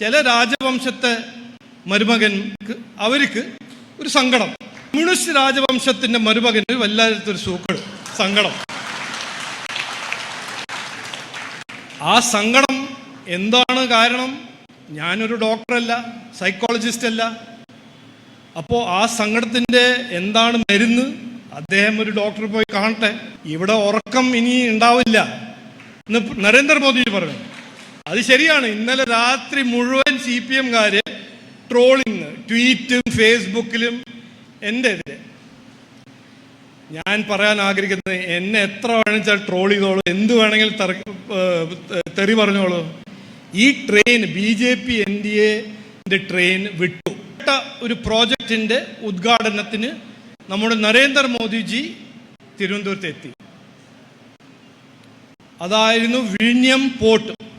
ചില രാജവംശത്തെ മരുമകൻ അവർക്ക് ഒരു സങ്കടം. കമ്മ്യൂണിസ്റ്റ് രാജവംശത്തിന്റെ മരുമകന് വല്ലാത്തൊരു സൂക്കട് സങ്കടം. ആ സങ്കടം എന്താണ് കാരണം? ഞാനൊരു ഡോക്ടറല്ല സൈക്കോളജിസ്റ്റ് അല്ല അപ്പോൾ ആ സങ്കടത്തിന്റെ എന്താണ് മരുന്ന്? അദ്ദേഹം ഒരു ഡോക്ടറെ പോയി കാണട്ടെ. ഇവിടെ ഉറക്കം ഇനി ഉണ്ടാവില്ല. എന്ന് നരേന്ദ്രമോദി പറഞ്ഞു അത് ശരിയാണ്. ഇന്നലെ രാത്രി മുഴുവൻ സി പി എംകാര് ട്രോളിങ് ട്വീറ്റും ഫേസ്ബുക്കിലും എന്റെ എതിരെ. ഞാൻ പറയാൻ ആഗ്രഹിക്കുന്നത് എന്നെ എത്ര വേണമെച്ചാൽ ട്രോൾ ചെയ്തോളൂ. എന്ത് വേണമെങ്കിലും തെറി- പറഞ്ഞോളൂ. ഈ train B J P N D എന്റെ ട്രെയിൻ വിട്ടു. വിട്ട ഒരു പ്രോജക്റ്റിന്റെ ഉദ്ഘാടനത്തിന് നമ്മുടെ നരേന്ദ്രമോദിജി തിരുവനന്തപുരത്ത് എത്തി അതായിരുന്നു വിഴിഞ്ഞം പോർട്ട്.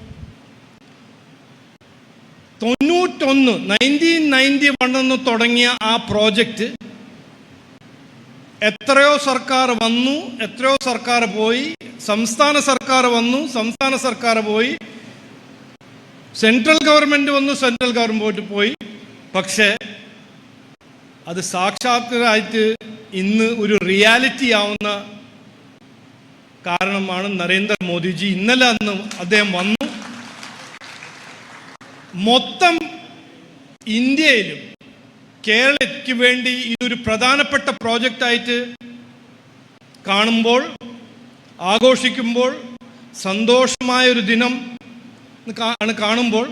തൊണ്ണൂറ്റൊന്ന് നയന്റീൻ നയന്റി വണ്ണെന്ന് തുടങ്ങിയ ആ പ്രോജക്റ്റ് എത്രയോ സർക്കാർ വന്നു എത്രയോ സർക്കാർ പോയി സംസ്ഥാന സർക്കാർ വന്നു സംസ്ഥാന സർക്കാർ പോയി സെൻട്രൽ ഗവൺമെന്റ് വന്നു സെൻട്രൽ ഗവൺമെന്റ് പോയി. പക്ഷേ അത് സാക്ഷാത്കരായിട്ട് ഇന്ന് ഒരു റിയാലിറ്റി ആവുന്ന കാരണമാണ് നരേന്ദ്രമോദിജി. ഇന്നലെ അന്ന് അദ്ദേഹം വന്നു മൊത്തം ഇന്ത്യയിലും കേരളയ്ക്ക് വേണ്ടി ഇതൊരു പ്രധാനപ്പെട്ട പ്രോജക്റ്റായിട്ട് കാണുമ്പോൾ ആഘോഷിക്കുമ്പോൾ സന്തോഷമായൊരു ദിനം ആണ് കാണുമ്പോൾ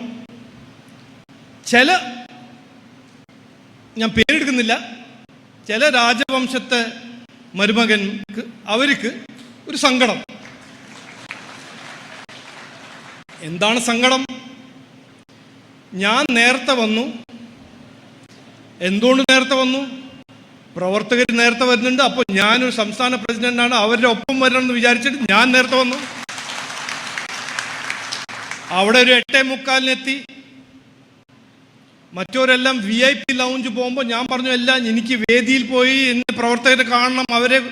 ചില ഞാൻ പേരെടുക്കുന്നില്ല. ചില രാജവംശത്തെ മരുമകൻ അവർക്ക് ഒരു സങ്കടം. എന്താണ് സങ്കടം? ഞാൻ നേരത്തെ വന്നു. എന്തുകൊണ്ട് നേരത്തെ വന്നു? പ്രവർത്തകർ നേരത്തെ വരുന്നുണ്ട്. അപ്പോൾ ഞാനൊരു സംസ്ഥാന പ്രസിഡന്റാണ്. അവരുടെ ഒപ്പം വരണം എന്ന് വിചാരിച്ചിട്ട് ഞാൻ നേരത്തെ വന്നു. അവിടെ ഒരു എട്ടേ മുക്കാലിനെത്തി. മറ്റവരെല്ലാം വി ഐ പി ലൗഞ്ച് പോകുമ്പോൾ ഞാൻ പറഞ്ഞു എല്ലാം എനിക്ക് വേദിയിൽ പോയി എന്നെ പ്രവർത്തകരെ കാണണം. അവരെ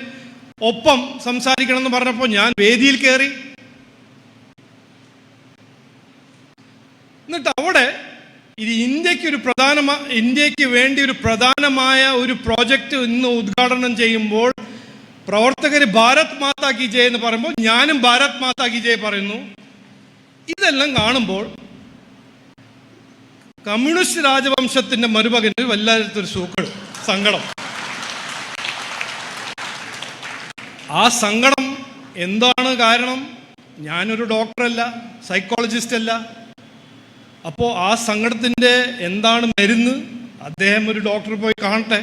ഒപ്പം സംസാരിക്കണം എന്ന് പറഞ്ഞപ്പോൾ ഞാൻ വേദിയിൽ കയറി എന്നിട്ട് അവിടെ ഇന്ത്യയ്ക്ക് ഒരു പ്രധാന ഇന്ത്യയ്ക്ക് വേണ്ടി ഒരു പ്രധാനമായ ഒരു പ്രോജക്റ്റ് ഇന്ന് ഉദ്ഘാടനം ചെയ്യുമ്പോൾ പ്രവർത്തകർ ഭാരത് മാതാ കി ജയ് എന്ന് പറയുമ്പോൾ ഞാനും ഭാരത് മാതാ കി ജയ് പറയുന്നു. ഇതെല്ലാം കാണുമ്പോൾ കമ്മ്യൂണിസ്റ്റ് രാജവംശത്തിന്റെ മരുമകന് വല്ലാത്തൊരു സൂക്കട് സങ്കടം. ആ സങ്കടം എന്താണ് കാരണം? ഞാനൊരു ഡോക്ടറല്ല സൈക്കോളജിസ്റ്റ് അല്ല അപ്പോൾ ആ സങ്കടത്തിന്റെ എന്താണ് മരുന്ന്? അദ്ദേഹം ഒരു ഡോക്ടർ പോയി കാണട്ടെ.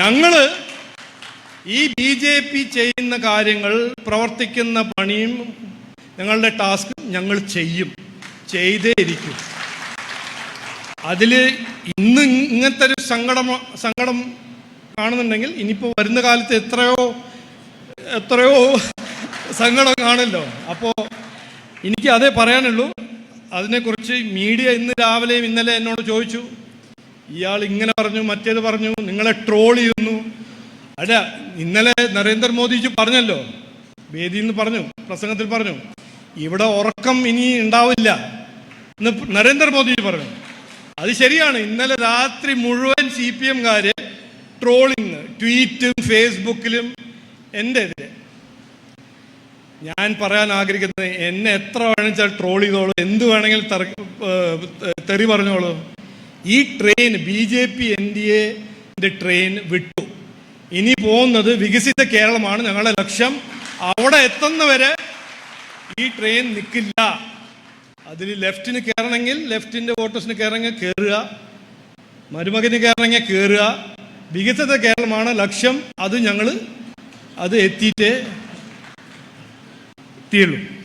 ഞങ്ങൾ ഈ ബി ജെ പി ചെയ്യുന്ന കാര്യങ്ങൾ പ്രവർത്തിക്കുന്ന പണിയും ഞങ്ങളുടെ ടാസ്ക് ഞങ്ങൾ ചെയ്യും. ചെയ്തേ ഇരിക്കും. അതിൽ ഇന്ന് ഇങ്ങനത്തെ ഒരു സങ്കടം സങ്കടം കാണുന്നുണ്ടെങ്കിൽ ഇനിയിപ്പോൾ വരുന്ന കാലത്ത് എത്രയോ എത്രയോ സങ്കടം കാണല്ലോ അപ്പോൾ എനിക്ക് അതേ പറയാനുള്ളൂ. അതിനെക്കുറിച്ച് മീഡിയ ഇന്ന് രാവിലെയും ഇന്നലെ എന്നോട് ചോദിച്ചു. ഇയാൾ ഇങ്ങനെ പറഞ്ഞു മറ്റേത് പറഞ്ഞു നിങ്ങളെ ട്രോൾ ചെയ്യുന്നു. അല്ല ഇന്നലെ നരേന്ദ്രമോദിജി പറഞ്ഞല്ലോ വേദിയിൽ നിന്ന് പറഞ്ഞു പ്രസംഗത്തിൽ പറഞ്ഞു ഇവിടെ ഉറക്കം ഇനി ഉണ്ടാവില്ല എന്ന് നരേന്ദ്രമോദിജി പറഞ്ഞു. അത് ശരിയാണ്. ഇന്നലെ രാത്രി മുഴുവൻ സി പി എംകാര് ട്രോളിങ് ട്വീറ്റും ഫേസ്ബുക്കിലും എന്റെ എതിരെ ഞാൻ പറയാൻ ആഗ്രഹിക്കുന്നത് എന്നെ എത്ര വേണമെച്ചാൽ ട്രോൾ ചെയ്തോളൂ എന്ത് വേണമെങ്കിലും തെറി- പറഞ്ഞോളൂ. ഈ train B J P N D എന്റെ ട്രെയിൻ വിട്ടു. ഇനി പോകുന്നത് വികസിത കേരളമാണ്. ഞങ്ങളുടെ ലക്ഷ്യം അവിടെ എത്തുന്നവരെ ഈ ട്രെയിൻ നിൽക്കില്ല അതിൽ ലെഫ്റ്റിന് കയറണമെങ്കിൽ ലെഫ്റ്റിന്റെ വോട്ടേഴ്സിന് കയറണമെങ്കിൽ കയറുക മരുമകന് കയറണമെങ്കിൽ കയറുക വികസിത കേരളമാണ് ലക്ഷ്യം. അത് ഞങ്ങൾ അത് എത്തിയിട്ടേ tê-lo.